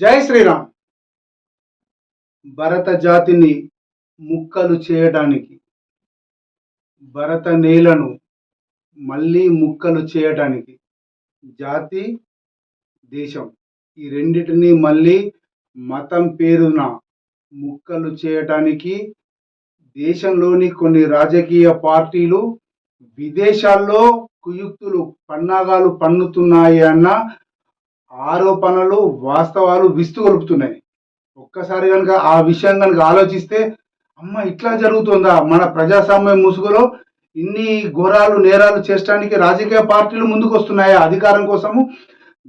జై శ్రీరామ్. భరత జాతిని ముక్కలు చేయడానికి భరత నేలను మళ్ళీ ముక్కలు చేయడానికి జాతి దేశం ఈ రెండిటిని మళ్ళీ మతం పేరున ముక్కలు చేయటానికి దేశంలోని కొన్ని రాజకీయ పార్టీలు విదేశాల్లో కుయుక్తులు పన్నాగాలు పన్నుతున్నాయి అన్న ఆరోపణలు వాస్తవాలు విస్తుగొలుపుతున్నాయి ఒక్కసారి కనుక ఆ విషయం కనుక ఆలోచిస్తే అమ్మ ఇట్లా జరుగుతుందా? మన ప్రజాస్వామ్య ముసుగులో ఇన్ని ఘోరాలు నేరాలు చేయడానికి రాజకీయ పార్టీలు ముందుకు వస్తున్నాయా అధికారం కోసము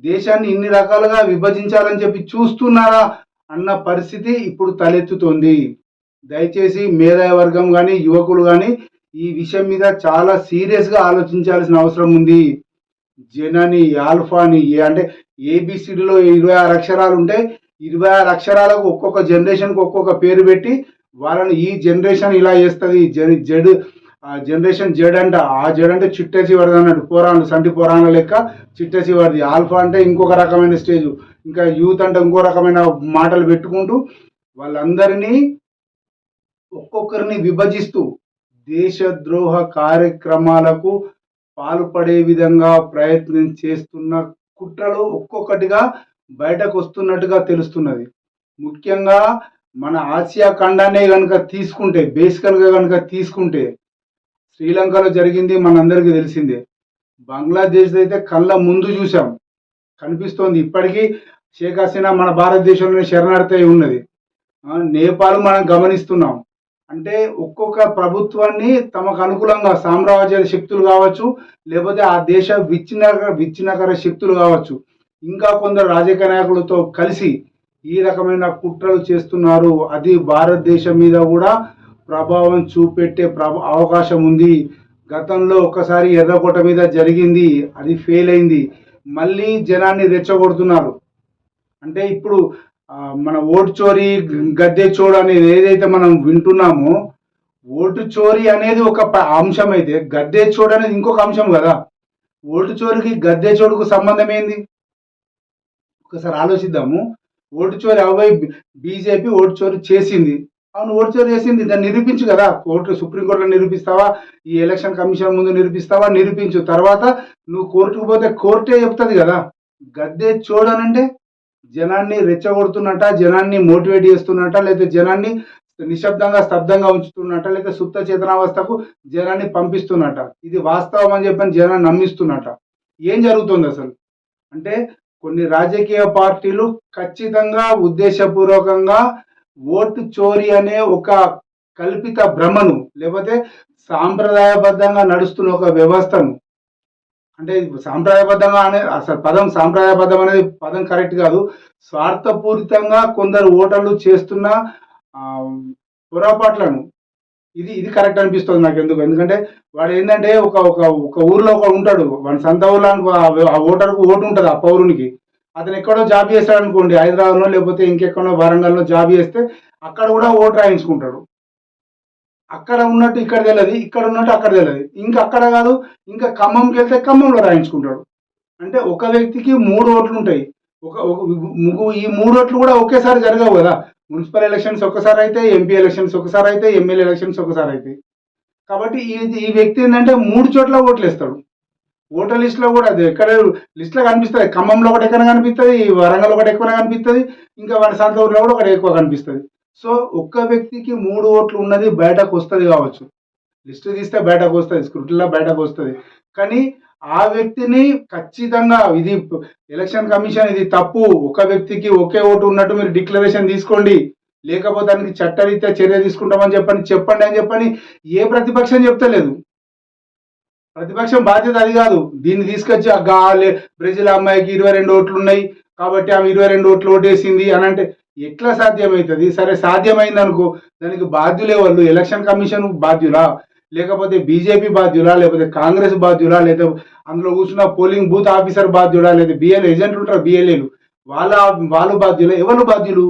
దేశాన్ని ఇన్ని రకాలుగా విభజించాలని చెప్పి చూస్తున్నారా? అన్న పరిస్థితి ఇప్పుడు తలెత్తుతోంది. దయచేసి మేధావి వర్గం కానీ యువకులు కానీ ఈ విషయం మీద చాలా సీరియస్గా ఆలోచించాల్సిన అవసరం ఉంది. జనని ఆల్ఫాని ఏ అంటే ఏబిసిడిలో ఇరవై ఆరు అక్షరాలు ఉంటాయి ఇరవై ఆరు అక్షరాలకు ఒక్కొక్క జనరేషన్కి ఒక్కొక్క పేరు పెట్టి వాళ్ళని ఈ జనరేషన్ ఇలా చేస్తుంది జెడ్ ఆ జనరేషన్ జెడ్ అంట ఆ జెడ్ అంటే చిట్టేసి వరది అన్నట్టు పోరాణలు సంటి పోరాణాల లెక్క చిట్టేసి వరది ఆల్ఫా అంటే ఇంకొక రకమైన స్టేజ్ ఇంకా యూత్ అంటే ఇంకో రకమైన మాటలు పెట్టుకుంటూ వాళ్ళందరినీ ఒక్కొక్కరిని విభజిస్తూ దేశద్రోహ కార్యక్రమాలకు పాల్పడే విధంగా ప్రయత్నం చేస్తున్న కుట్రలు ఒక్కొక్కటిగా బయటకు వస్తున్నట్టుగా తెలుస్తున్నది. ముఖ్యంగా మన ఆసియా ఖండాన్ని కనుక తీసుకుంటే బేసికల్గా కనుక తీసుకుంటే శ్రీలంకలో జరిగింది మనందరికీ తెలిసిందే. బంగ్లాదేశ్ అయితే కళ్ళ ముందు చూసాం కనిపిస్తోంది. ఇప్పటికీ షేక్ హసీనా మన భారతదేశంలోనే శరణార్థి ఉన్నది. నేపాల్ మనం గమనిస్తున్నాం. అంటే ఒక్కొక్క ప్రభుత్వాన్ని తమకు అనుకూలంగా సామ్రాజ్య శక్తులు కావచ్చు లేకపోతే ఆ దేశ విచ్ఛిన్నకర విచ్ఛిన్నకర శక్తులు కావచ్చు. ఇంకా కొందరు రాజకీయ నాయకులతో కలిసి ఈ రకమైన కుట్రలు చేస్తున్నారు. అది భారతదేశం మీద కూడా ప్రభావం చూపెట్టే ప్రభ అవకాశం ఉంది. గతంలో ఒక్కసారి ఎర్రకోట మీద జరిగింది. అది ఫెయిల్ అయింది. మళ్ళీ జనాన్ని రెచ్చగొడుతున్నారు. అంటే ఇప్పుడు మన ఓటు చోరీ గద్దె చోడు అనేది ఏదైతే మనం వింటున్నామో ఓటు చోరీ అనేది ఒక అంశం అయితే గద్దె చోడు అనేది ఇంకొక అంశం కదా. ఓటు చోరుకి గద్దె చోడుకు సంబంధం ఏంది? ఒకసారి ఆలోచిద్దాము. ఓటు చోరీ అవై బీజేపీ ఓటు చోరీ చేసింది. అవును ఓటు చోరీ చేసింది. దాన్ని నిరూపించు కదా. కోర్టు సుప్రీంకోర్టులో నిరూపిస్తావా? ఈ ఎలక్షన్ కమిషన్ ముందు నిరూపిస్తావా? నిరూపించు. తర్వాత నువ్వు కోర్టుకు పోతే కోర్టే చెప్తుంది కదా. గద్దె చూడనంటే జనాన్ని రెచ్చగొడుతున్నట్ట జనాన్ని మోటివేట్ చేస్తున్నట్ట లేదా జనాన్ని నిశ్శబ్దంగా స్తబ్దంగా ఉంచుతున్నట్ట లేకపోతే సుప్త చేతనావస్థకు జనాన్ని పంపిస్తున్నట్ట. ఇది వాస్తవం అని చెప్పని జనాన్ని నమ్మిస్తున్నట్ట. ఏం జరుగుతుంది అసలు? అంటే కొన్ని రాజకీయ పార్టీలు ఖచ్చితంగా ఉద్దేశపూర్వకంగా ఓటు చోరీ అనే ఒక కల్పిత భ్రమను లేకపోతే సాంప్రదాయబద్ధంగా నడుస్తున్న ఒక వ్యవస్థను అంటే సాంప్రదాయబద్ధంగా అనే అసలు పదం సాంప్రదాయబద్ధం అనేది పదం కరెక్ట్ కాదు. స్వార్థపూరితంగా కొందరు ఓటర్లు చేస్తున్న పొరపాట్లను ఇది ఇది కరెక్ట్ అనిపిస్తుంది నాకు ఎందుకు? ఎందుకంటే వాడు ఏంటంటే ఒక ఒక ఒక ఊర్లో ఒక ఉంటాడు. వాడి సొంత ఊర్లో అనుకో ఆ- ఆ ఓటర్కు ఓటు ఉంటుంది ఆ పౌరునికి. అతను ఎక్కడో జాబ్ చేస్తాడు అనుకోండి హైదరాబాద్లో లేకపోతే ఇంకెక్కడో వరంగల్లో జాబ్ చేస్తే అక్కడ కూడా ఓటు రాయించుకుంటాడు. అక్కడ ఉన్నట్టు ఇక్కడ తెలియదు ఇక్కడ ఉన్నట్టు అక్కడ తెలియదు. ఇంకా అక్కడ కాదు ఇంకా ఖమ్మంకి వెళ్తే ఖమ్మంలో రాయించుకుంటాడు. అంటే ఒక వ్యక్తికి మూడు ఓట్లు ఉంటాయి. ఒక ముగ్గు ఈ మూడు ఓట్లు కూడా ఒకేసారి జరగవు కదా. మున్సిపల్ ఎలక్షన్స్ ఒకసారి అయితే ఎంపీ ఎలక్షన్స్ ఒకసారి అయితే ఎమ్మెల్యే ఎలక్షన్స్ ఒకసారి అయితే. కాబట్టి ఈ ఈ వ్యక్తి ఏంటంటే మూడు చోట్ల ఓట్లు వేస్తాడు ఓటర్ లిస్ట్లో కూడా అది. ఎక్కడ లిస్ట్లో కనిపిస్తుంది. ఖమ్మంలో ఒకటి ఎక్కడ కనిపిస్తుంది వరంగల్ ఒకటి ఎక్కువ కనిపిస్తుంది ఇంకా వాడి సొంత ఊర్లో కూడా ఒకటి ఎక్కువ కనిపిస్తుంది. సో ఒక్క వ్యక్తికి మూడు ఓట్లు ఉన్నది బయటకు వస్తుంది కావచ్చు. లిస్ట్ తీస్తే బయటకు వస్తుంది స్క్రూట్లో బయటకు వస్తుంది. కానీ ఆ వ్యక్తిని ఖచ్చితంగా ఇది ఎలక్షన్ కమిషన్ ఇది తప్పు. ఒక వ్యక్తికి ఒకే ఓటు ఉన్నట్టు మీరు డిక్లరేషన్ తీసుకోండి. లేకపోతే దానికి చట్టరీత్యా చర్య తీసుకుంటామని చెప్పని చెప్పండి అని చెప్పని ఏ ప్రతిపక్షం చెప్తలేదు. ప్రతిపక్షం బాధ్యత అది కాదు. దీన్ని తీసుకొచ్చి బ్రెజిల్ అమ్మాయికి ఇరవై రెండు ఓట్లు ఉన్నాయి. కాబట్టి ఆమె ఇరవై రెండు ఓట్లు ఓటేసింది అని అంటే ఎట్లా సాధ్యమవుతుంది సరే సాధ్యమైంది అనుకో దానికి బాధ్యులే వాళ్ళు. ఎలక్షన్ కమిషన్ బాధ్యులా? లేకపోతే బీజేపీ బాధ్యులా? లేకపోతే కాంగ్రెస్ బాధ్యులా? లేదా అందులో కూర్చున్న పోలింగ్ బూత్ ఆఫీసర్ బాధ్యుడా లేదా బిఎల్ ఏజెంట్లు ఉంటారు బిఎల్ఏలు. వాళ్ళ వాళ్ళు బాధ్యులు? ఎవరు బాధ్యులు?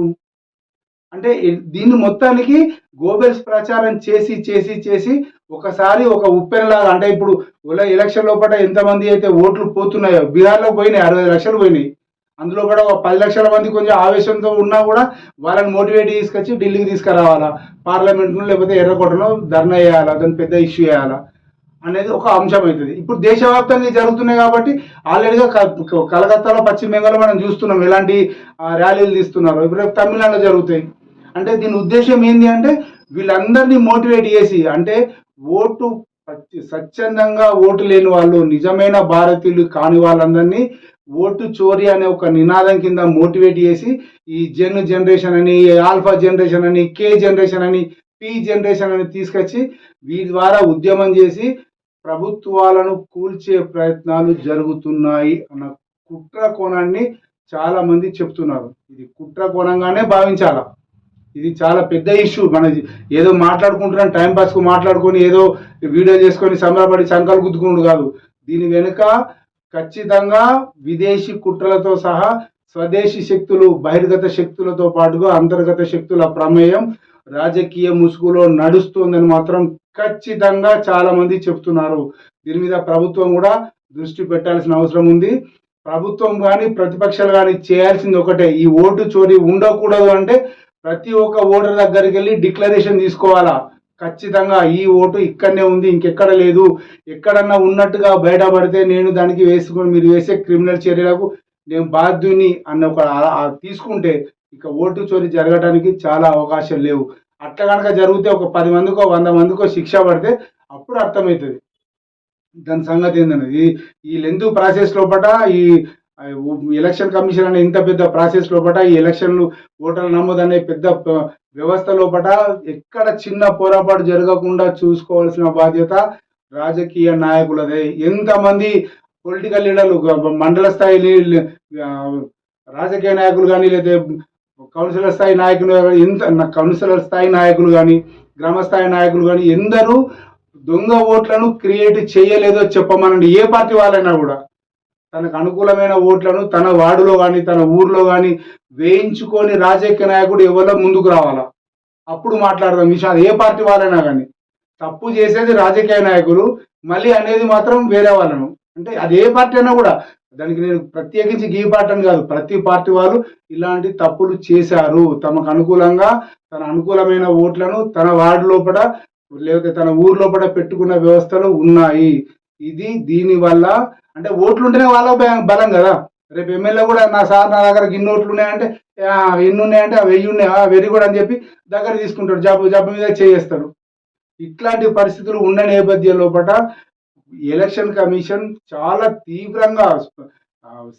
అంటే దీన్ని మొత్తానికి గోబెల్స్ ప్రచారం చేసి చేసి చేసి ఒకసారి ఒక ఉప్పెనలాగా అంటే ఇప్పుడు ఎలక్షన్ లోపల ఎంతమంది అయితే ఓట్లు పోతున్నాయో బీహార్లో పోయినాయి అరవై లక్షలు పోయినాయి. అందులో కూడా ఒక పది లక్షల మంది కొంచెం ఆవేశంతో ఉన్నా కూడా వాళ్ళని మోటివేట్ తీసుకొచ్చి ఢిల్లీకి తీసుకురావాలా? పార్లమెంట్ను లేకపోతే ఎర్రకోటలో ధర్నా చేయాలా? దాన్ని పెద్ద ఇష్యూ చేయాలా? అనేది ఒక అంశం అవుతుంది. ఇప్పుడు దేశవ్యాప్తంగా జరుగుతున్నాయి కాబట్టి ఆల్రెడీగా కలకత్తాలో పశ్చిమ బెంగాల్లో మనం చూస్తున్నాం ఎలాంటి ర్యాలీలు తీస్తున్నారు. ఇప్పుడు తమిళనాడులో జరుగుతాయి. అంటే దీని ఉద్దేశం ఏంటి అంటే వీళ్ళందరినీ మోటివేట్ చేసి అంటే ఓటు స్వచ్ఛందంగా ఓటు లేని వాళ్ళు నిజమైన భారతీయులు కాని వాళ్ళందరినీ ఓటు చోరీ అనే ఒక నినాదం కింద మోటివేట్ చేసి ఈ జెన్ జనరేషన్ అని ఆల్ఫా జనరేషన్ అని కే జనరేషన్ అని పి జనరేషన్ అని తీసుకొచ్చి వీటి ద్వారా ఉద్యమం చేసి ప్రభుత్వాలను కూల్చే ప్రయత్నాలు జరుగుతున్నాయి అన్న కుట్ర కోణాన్ని చాలా మంది చెప్తున్నారు. ఇది కుట్ర కోణంగానే భావించాల? ఇది చాలా పెద్ద ఇష్యూ. మన ఏదో మాట్లాడుకుంటున్నాం టైం పాస్కు మాట్లాడుకొని ఏదో వీడియో చేసుకొని సంబరపడి సంకలు గుద్దుకుండు కాదు. దీని వెనుక ఖచ్చితంగా విదేశీ కుట్రలతో సహా స్వదేశీ శక్తులు బహిర్గత శక్తులతో పాటుగా అంతర్గత శక్తుల ప్రమేయం రాజకీయ ముసుగులో నడుస్తుందని మాత్రం ఖచ్చితంగా చాలా మంది చెప్తున్నారు. దీని మీద ప్రభుత్వం కూడా దృష్టి పెట్టాల్సిన అవసరం ఉంది. ప్రభుత్వం కానీ ప్రతిపక్షాలు కానీ చేయాల్సింది ఒకటే. ఈ ఓటు చోరీ ఉండకూడదు అంటే ప్రతి ఒక్క ఓటర్ దగ్గరికి వెళ్ళి డిక్లరేషన్ తీసుకోవాలా? ఖచ్చితంగా ఈ ఓటు ఇక్కడనే ఉంది ఇంకెక్కడ లేదు. ఎక్కడన్నా ఉన్నట్టుగా బయటపడితే నేను దానికి వేసుకొని మీరు వేసే క్రిమినల్ చర్యలకు నేను బాధ్యుని అన్న ఒక తీసుకుంటే ఇక ఓటు చోరీ జరగడానికి చాలా అవకాశాలు లేవు. అట్లా కనుక జరిగితే ఒక పది మందికో వంద మందికో శిక్ష పడితే అప్పుడు అర్థమవుతుంది. దాని సంగతి ఏంటన్నది ఈ ఈ లెంత్ ప్రాసెస్ లోపల ఈ ఎలక్షన్ కమిషన్ అనే ఇంత పెద్ద ప్రాసెస్ లోపల ఈ ఎలక్షన్లు ఓటర్ల నమోదు అనే పెద్ద వ్యవస్థ లోపల ఎక్కడ చిన్న పొరపాటు జరగకుండా చూసుకోవాల్సిన బాధ్యత రాజకీయ నాయకులదే. ఎంతమంది పొలిటికల్ లీడర్లు మండల స్థాయి రాజకీయ నాయకులు కానీ లేదా కౌన్సిలర్ స్థాయి నాయకులు ఎంత కౌన్సిలర్ స్థాయి నాయకులు కానీ గ్రామస్థాయి నాయకులు కానీ ఎందరూ దొంగ ఓట్లను క్రియేట్ చేయలేదో చెప్పమనండి. ఏ పార్టీ వాళ్ళైనా కూడా. తనకు అనుకూలమైన ఓట్లను తన వార్డులో కానీ తన ఊర్లో కానీ వేయించుకొని రాజకీయ నాయకుడు ఎవరో ముందుకు రావాలా? అప్పుడు మాట్లాడదాం విషయాలు ఏ పార్టీ వాళ్ళైనా కానీ తప్పు చేసేది రాజకీయ నాయకులు మళ్ళీ అనేది మాత్రం వేరే వాళ్ళను. అంటే అది ఏ పార్టీ అయినా కూడా దానికి నేను ప్రత్యేకించి గీ పార్టీ అని కాదు ప్రతి పార్టీ వాళ్ళు ఇలాంటి తప్పులు చేశారు. తమకు అనుకూలంగా తన అనుకూలమైన ఓట్లను తన వార్డు లోపల లేకపోతే తన ఊరు లోపల పెట్టుకున్న వ్యవస్థలు ఉన్నాయి. ఇది దీని వల్ల అంటే ఓట్లు ఉంటేనే వాళ్ళ బలం కదా. రేపు ఎమ్మెల్యే కూడా నా సార్ నా దగ్గర ఇన్ని ఓట్లు ఉన్నాయంటే ఎన్ని ఉన్నాయంటే వెయ్యి ఉన్నాయా ఆ కూడా అని చెప్పి దగ్గర తీసుకుంటాడు జబ్బు జబ్బు మీద చేస్తాడు ఇట్లాంటి పరిస్థితులు ఉన్న నేపథ్యం లోపల ఎలక్షన్ కమిషన్ చాలా తీవ్రంగా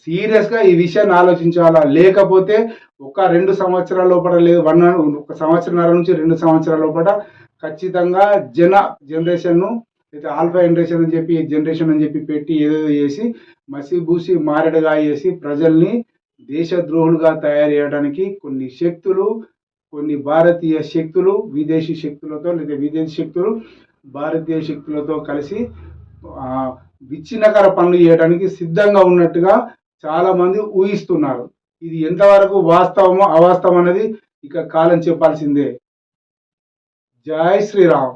సీరియస్గా ఈ విషయాన్ని ఆలోచించాలా? లేకపోతే ఒక రెండు సంవత్సరాల లోపల లేదు వన్ ఒక సంవత్సరంన్నర నుంచి రెండు సంవత్సరాల లోపల ఖచ్చితంగా జన జనరేషన్ను అయితే ఆల్ఫా జనరేషన్ అని చెప్పి జనరేషన్ అని చెప్పి పెట్టి ఏదేదో చేసి మసిబూసి మారడుగా చేసి ప్రజల్ని దేశద్రోహులుగా తయారు చేయడానికి కొన్ని శక్తులు కొన్ని భారతీయ శక్తులు విదేశీ శక్తులతో లేదా విదేశీ శక్తులు భారతీయ శక్తులతో కలిసి విచ్ఛిన్నకర పనులు చేయడానికి సిద్ధంగా ఉన్నట్టుగా చాలామంది ఊహిస్తున్నారు. ఇది ఎంతవరకు వాస్తవమో అవాస్తవం అనేది ఇక కాలం చెప్పాల్సిందే. జై శ్రీరామ్.